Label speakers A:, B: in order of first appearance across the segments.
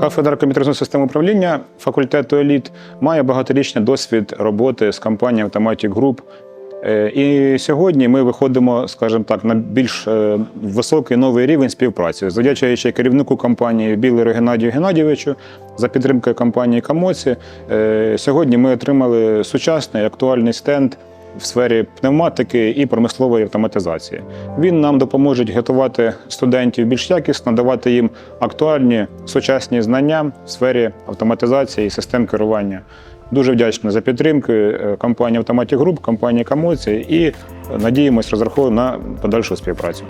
A: Кафедра комп'ютерної систем управління факультету еліт має багаторічний досвід роботи з компанією Automatic Group. Е, І сьогодні ми виходимо, скажімо так, на більш е, високий новий рівень співпраці, завдячуючи керівнику компанії Білеру Геннадію Геннадійовичу за підтримкою компанії Камоці. е, Сьогодні ми отримали сучасний актуальний стенд в сфері пневматики і промислової автоматизації. Він нам допоможе готувати студентів більш якісно, давати їм актуальні сучасні знання в сфері автоматизації і систем керування. Дуже вдячний за підтримку е, компанії Автоматі Груп, компанії Камоці і е, надіємось розраховуємо на подальшу співпрацю.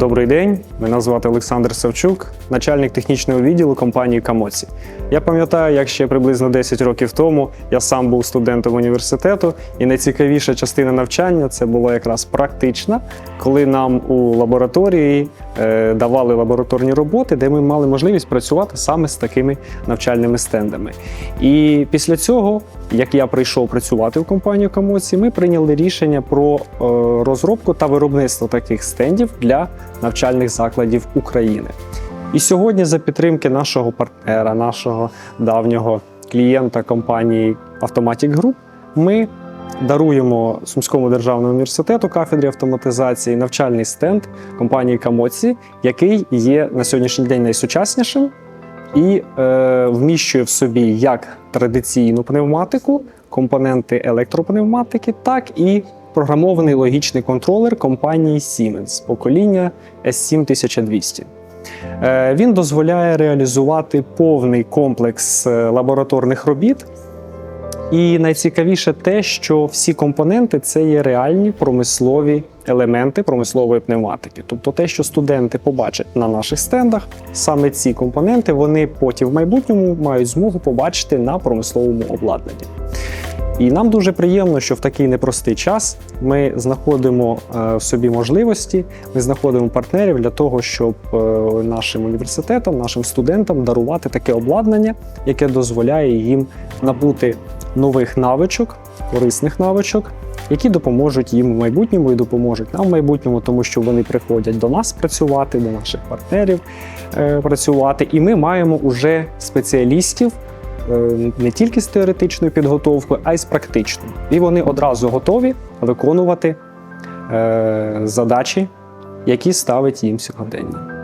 B: Добрий день, мене звати Олександр Савчук, начальник технічного відділу компанії Камоці. Я пам'ятаю, як ще приблизно 10 років тому я сам був студентом університету, і найцікавіша частина навчання це була якраз практична, коли нам у лабораторії е, давали лабораторні роботи, де ми мали можливість працювати саме з такими навчальними стендами. І після цього, як я прийшов працювати в компанію Камоці, ми прийняли рішення про е, розробку та виробництво таких стендів для навчальних закладів України. І сьогодні, за підтримки нашого партнера, нашого давнього клієнта компанії Automatic Group, ми даруємо Сумському державному університету кафедрі автоматизації навчальний стенд компанії Камоці, який є на сьогоднішній день найсучаснішим і е, вміщує в собі як традиційну пневматику, компоненти електропневматики, так і програмований логічний контролер компанії Siemens покоління S7200. Е, Він дозволяє реалізувати повний комплекс е, лабораторних робіт. І найцікавіше те, що всі компоненти це є реальні промислові елементи промислової пневматики. Тобто те, що студенти побачать на наших стендах, саме ці компоненти вони потім в майбутньому мають змогу побачити на промисловому обладнанні. І нам дуже приємно, що в такий непростий час ми знаходимо е, в собі можливості, ми знаходимо партнерів для того, щоб е, нашим університетам, нашим студентам дарувати таке обладнання, яке дозволяє їм набути нових навичок, корисних навичок, які допоможуть їм в майбутньому і допоможуть нам в майбутньому, тому що вони приходять до нас працювати, до наших партнерів е, працювати, і ми маємо уже спеціалістів е, не тільки з теоретичною підготовкою, а й з практичною. І вони одразу готові виконувати е, задачі, які ставить їм сьогодення.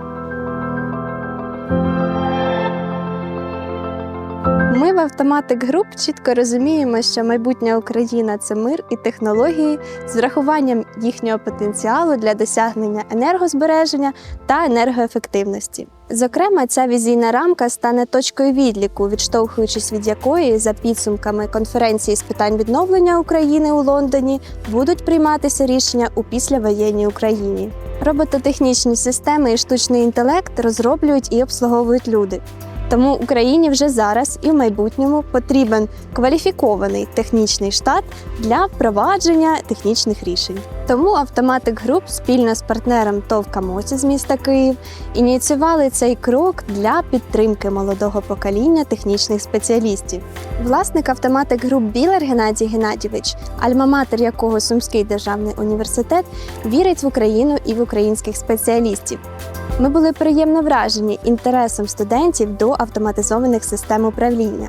C: Ми в Automatic Group чітко розуміємо, що майбутня Україна це мир і технології з врахуванням їхнього потенціалу для досягнення енергозбереження та енергоефективності. Зокрема, ця візійна рамка стане точкою відліку, відштовхуючись від якої за підсумками конференції з питань відновлення України у Лондоні будуть прийматися рішення у післявоєнній Україні. Робототехнічні системи і штучний інтелект розроблюють і обслуговують люди. Тому Україні вже зараз і в майбутньому потрібен кваліфікований технічний штат для впровадження технічних рішень. Тому Automatic Group спільно з партнером ТОВ «Камоці» з міста Київ ініціювали цей крок для підтримки молодого покоління технічних спеціалістів. Власник Automatic Group Білер Геннадій Геннадійович, альма-матер якого Сумський державний університет, вірить в Україну і в українських спеціалістів. Ми були приємно вражені інтересом студентів до автоматизованих систем управління.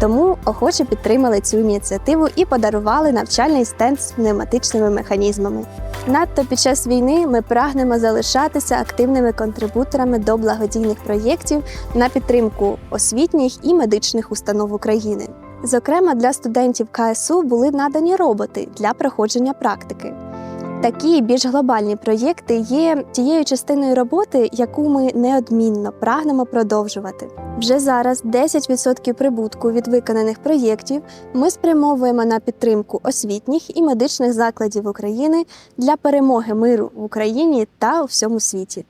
C: Тому охоче підтримали цю ініціативу і подарували навчальний стенд з пневматичними механізмами. Надто під час війни ми прагнемо залишатися активними контрибуторами до благодійних проєктів на підтримку освітніх і медичних установ України. Зокрема, для студентів КСУ були надані роботи для проходження практики. Такі більш глобальні проєкти є тією частиною роботи, яку ми неодмінно прагнемо продовжувати. Вже зараз 10% прибутку від виконаних проєктів ми спрямовуємо на підтримку освітніх і медичних закладів України для перемоги миру в Україні та у всьому світі.